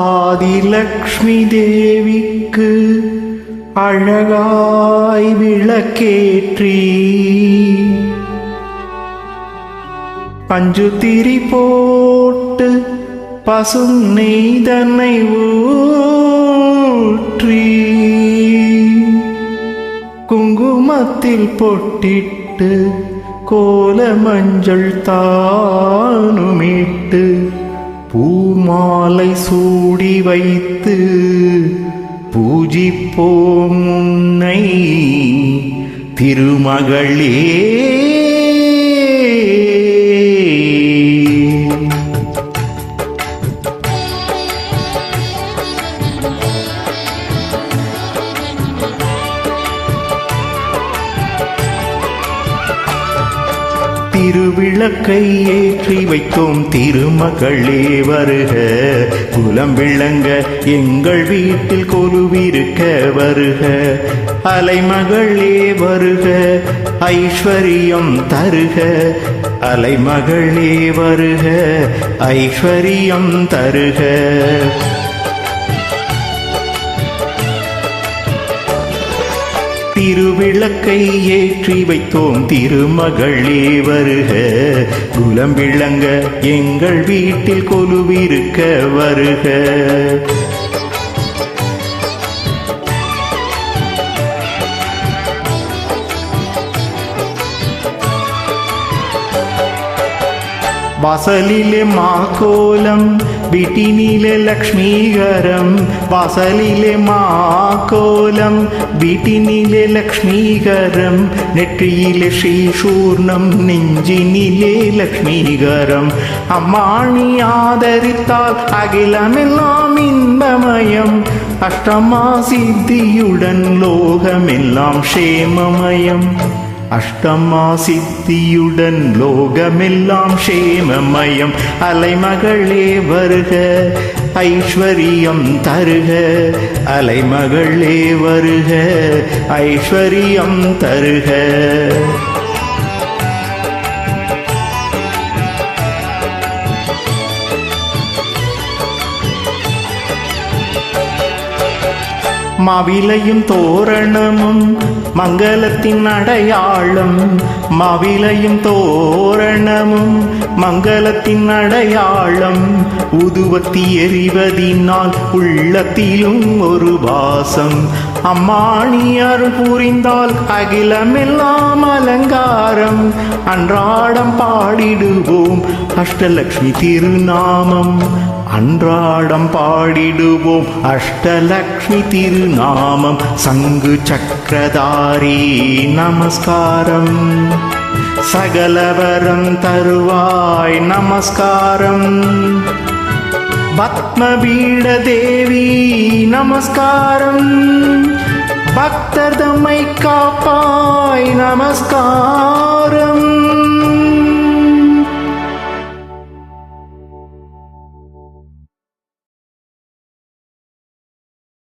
ஆதிலக்ஷ்மி தேவிக்கு அழகாய் விளக்கேற்றி அஞ்சு திரி போட்டு பசும் நெய்தனை ஊற்றி குங்குமத்தில் பொட்டிட்டு கோல மஞ்சள் தானுமிட்டு பூமாலை சூடி வைத்து பூஜிப்போம் உன்னை திருமகளே. திருவிளக்கை ஏற்றி வைத்தோம் திருமகளே வருக. குலம் விளங்க எங்கள் வீட்டில் கொலுவிருக்க வருக. அலைமகளே வருக ஐஸ்வரியம் தருக. அலைமகளே வருக ஐஸ்வரியம் தருக. திருவிளக்கை ஏற்றி வைத்தோம் திருமகளே வருக. குலம் விளங்க எங்கள் வீட்டில் கொலுவிருக்க வருக. വാസലിലെ മാക്കോലം വീട്ടിനിലെ ലക്ഷ്മീകരം. വാസലിലെ മാക്കോലം വീട്ടിനിലെ ലക്ഷ്മീകരം. നെറ്റിയിലെ ശ്രീശൂർണം നെഞ്ചിനിലെ ലക്ഷ്മീകരം. അമ്മാണി ആദരിത്താൽ അഖിലമെല്ലാം അഷ്ടമാ അഷ്ടമാസിദ്ധിയുടൻ ലോകമെല്ലാം ക്ഷേമമയം. அஷ்டமா சித்தியுடன் லோகமெல்லாம் க்ஷேமமயம். அலைமகளே வருக ஐஸ்வரியம் தருக. அலைமகளே வருக ஐஸ்வரியம் தருக. மவிலையும் தோரணமும் மங்களத்தின் அடையாளம். மவிலையும் தோரணமும் மங்களத்தின் அடையாளம். உதுவத்தி எறிவதினால் உள்ளத்திலும் ஒரு வாசம். அம்மாணி அருள் புரிந்தால் அகிலமெல்லாம் அலங்காரம். அன்றாடம் பாடிடுவோம் அஷ்டலக்ஷ்மி திருநாமம். அன்றாடம் பாடிடுவோம் அஷ்டலக்ஷ்மி திருநாமம். சங்கு சக்கரதாரி நமஸ்காரம். சகலவரம் தருவாய் நமஸ்காரம். பத்மபீட தேவி நமஸ்காரம். பக்தர் தம்மை காப்பாய் நமஸ்காரம்.